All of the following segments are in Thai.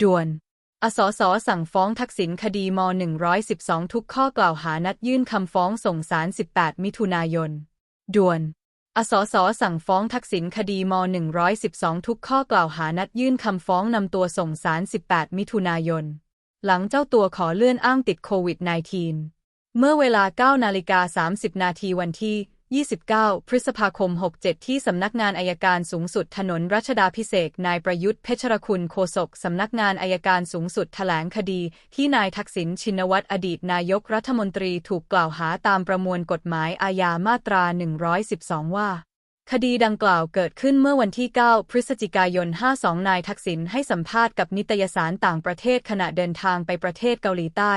ด่วน อสส สั่งฟ้องทักษิณคดีม 112 ทุกข้อกล่าวหานัดยื่นคำฟ้องส่งสาร18 มิถุนายน ด่วน อสส สั่งฟ้องทักษิณคดีม 112 ทุกข้อกล่าวหานัดยื่นคำฟ้องนำตัวส่งสาร18 มิถุนายน หลังเจ้าตัวขอเลื่อนอ้างติดโควิด -19 เมื่อเวลา 9 นาฬิกา 30 นาทีวันที่ 29 พฤษภาคม 67 ที่สำนักงานอายการสูงสุดถนนรัชดาพิเศษกนายประยุทธ์เพชรคุณโฆษกสำนักงานอายการสูงสุดแถลงคดี ที่นายทักษิณชินวัตรอดีตนายกรัฐมนตรีถูกกล่าวหาตามประมวลกฎหมายอาญามาตรา 112 ว่า คดีดังกล่าวเกิดขึ้นเมื่อวันที่ 9 พฤศจิกายน 52 นายทักษิณให้สัมภาษณ์กับนิตยสารต่างประเทศขณะเดินทางไปประเทศเกาหลีใต้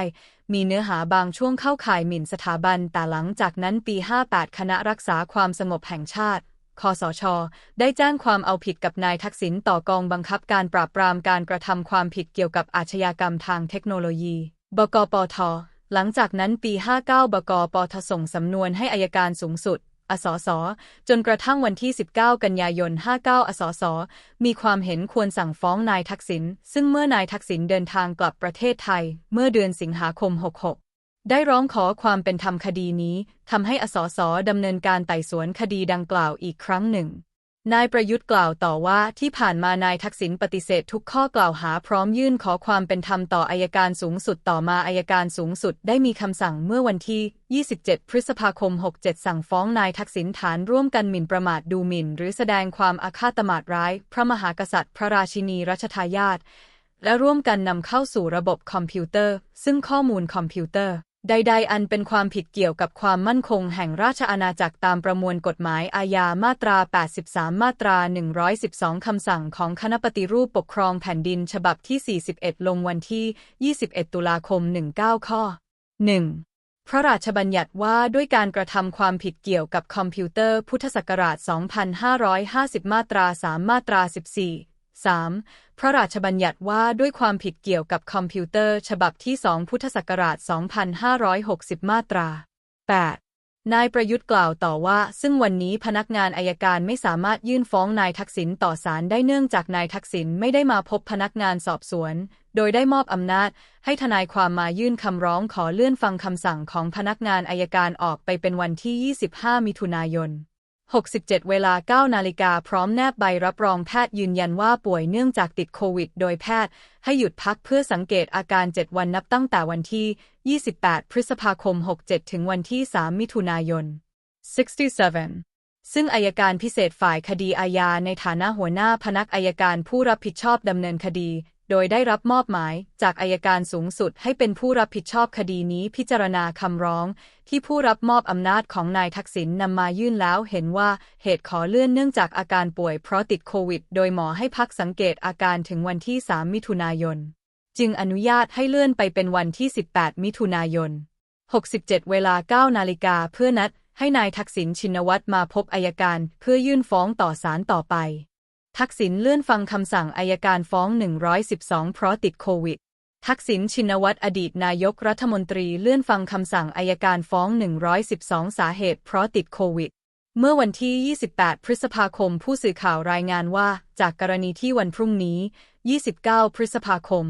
มีเนื้อหาบางช่วงเข้าข่ายหมิ่นสถาบัน แต่หลังจากนั้นปี 58 คณะรักษาความสงบแห่งชาติ คสช ได้แจ้งความเอาผิดกับนายทักษิณต่อกองบังคับการปราบปรามการกระทำความผิดเกี่ยวกับอาชญากรรมทางเทคโนโลยี บกปท หลังจากนั้นปี 59 บกปทส่งสำนวนให้อายการสูงสุด อสส จนกระทั่งวันที่ 19 กันยายน 59 อสส มีความเห็นควรสั่งฟ้องนายทักษิณ ซึ่งเมื่อนายทักษิณเดินทางกลับประเทศไทย เมื่อเดือนสิงหาคม 66ได้ร้องขอความเป็นธรรมคดีนี้ทำให้อสสดำเนินการไต่สวนคดีดังกล่าวอีกครั้งหนึ่ง นายประยุทธ์กล่าวต่อว่าที่ผ่านมานายทักษิณปฏิเสธทุกข้อกล่าวหาพร้อมยื่นขอความเป็นธรรมต่ออายการสูงสุดต่อมาอายการสูงสุดได้มีคำสั่งเมื่อวันที่ 27 พฤษภาคม 67 สั่งฟ้องนายทักษิณฐานร่วมกันหมิ่นประมาทดูหมิ่น หรือแสดงความอาฆาตมาตร้าย พระมหากษัตริย์ พระราชินีรัชทายาทและร่วมกันนำเข้าสู่ระบบคอมพิวเตอร์ ซึ่งข้อมูลคอมพิวเตอร์ ใด ๆ อันเป็นความผิดเกี่ยวกับความมั่นคงแห่งราชอาณาจักรตามประมวลกฎหมายอาญามาตรา 83 มาตรา 112 คำสั่งของคณะปฏิรูปปกครองแผ่นดินฉบับที่ 41 ลงวันที่ 21 ตุลาคม 19 ข้อ 1. พระราชบัญญัติว่าด้วยการกระทำความผิดเกี่ยวกับคอมพิวเตอร์พุทธศักราช 2550 มาตรา 3 มาตรา 14 3. พระราชบัญญัติว่าด้วยความผิดเกี่ยวกับคอมพิวเตอร์ ฉบับที่ 2 พุทธศักราช 2560 มาตรา 8. นายประยุทธ์กล่าวต่อว่า ซึ่งวันนี้พนักงานอายการไม่สามารถยื่นฟ้องนายทักษิณต่อศาลได้เนื่องจากนายทักษิณไม่ได้มาพบพนักงานสอบสวน โดยได้มอบอำนาจ ให้ทนายความมายื่นคำร้องขอเลื่อนฟังคำสั่งของพนักงานอายการออกไปเป็นวันที่ 25 มิถุนายน 67 เวลา 9 นาฬิกาพร้อมแนบใบรับรองแพทย์ยืนยันว่าป่วยเนื่องจากติดโควิด โดยแพทย์ ให้หยุดพักเพื่อสังเกตอาการ 7 วันนับตั้งแต่วันที่ 28 พฤษภาคม 67 ถึงวันที่ 3 มิถุนายน 67ซึ่งอายการพิเศษฝ่ายคดีอาญาในฐานะหัวหน้าพนักอายการผู้รับผิดชอบดำเนินคดี โดยได้รับมอบหมายจากอายการสูงสุดให้เป็นผู้รับผิดชอบคดีนี้พิจารณาคำร้อง ที่ผู้รับมอบอำนาจของนายทักษิณนำมายื่นแล้วเห็นว่าเหตุขอเลื่อนเนื่องจากอาการป่วยเพราะติดโควิด โดยหมอให้พักสังเกตอาการถึงวันที่ 3 มิถุนายน จึงอนุญาตให้เลื่อนไปเป็นวันที่ 18 มิถุนายน 67 เวลา 9 นาฬิกาเพื่อนัดให้นายทักษิณชินวัตรมาพบอายการเพื่อยื่นฟ้องต่อศาลต่อไป ทักษิณเลื่อนฟังคำสั่งอายการฟ้อง 112 เพราะติดโควิด ทักษิณชินวัตรอดีตนายกรัฐมนตรีเลื่อนฟังคำสั่งอายการฟ้อง 112 สาเหตุเพราะติดโควิด เมื่อวันที่ 28 พฤษภาคม ผู้สื่อข่าวรายงานว่า จากกรณีที่วันพรุ่งนี้ 29 พฤษภาคม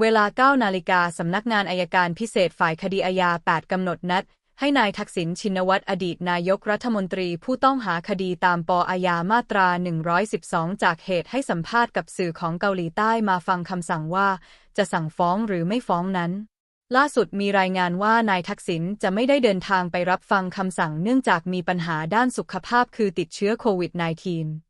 เวลา 9 นาฬิกาสำนักงานอายการพิเศษฝ่ายคดีอาญา 8 กำหนดนัด ให้นายทักษิณชินวัตรอดีตนายกรัฐมนตรีผู้ต้องหาคดีตามปอาญามาตรา 112 จากเหตุให้สัมภาษณ์กับสื่อของเกาหลีใต้มาฟังคำสั่งว่า จะสั่งฟ้องหรือไม่ฟ้องนั้น ล่าสุดมีรายงานว่านายทักษิณจะไม่ได้เดินทางไปรับฟังคำสั่งเนื่องจากมีปัญหาด้านสุขภาพคือติดเชื้อโควิด -19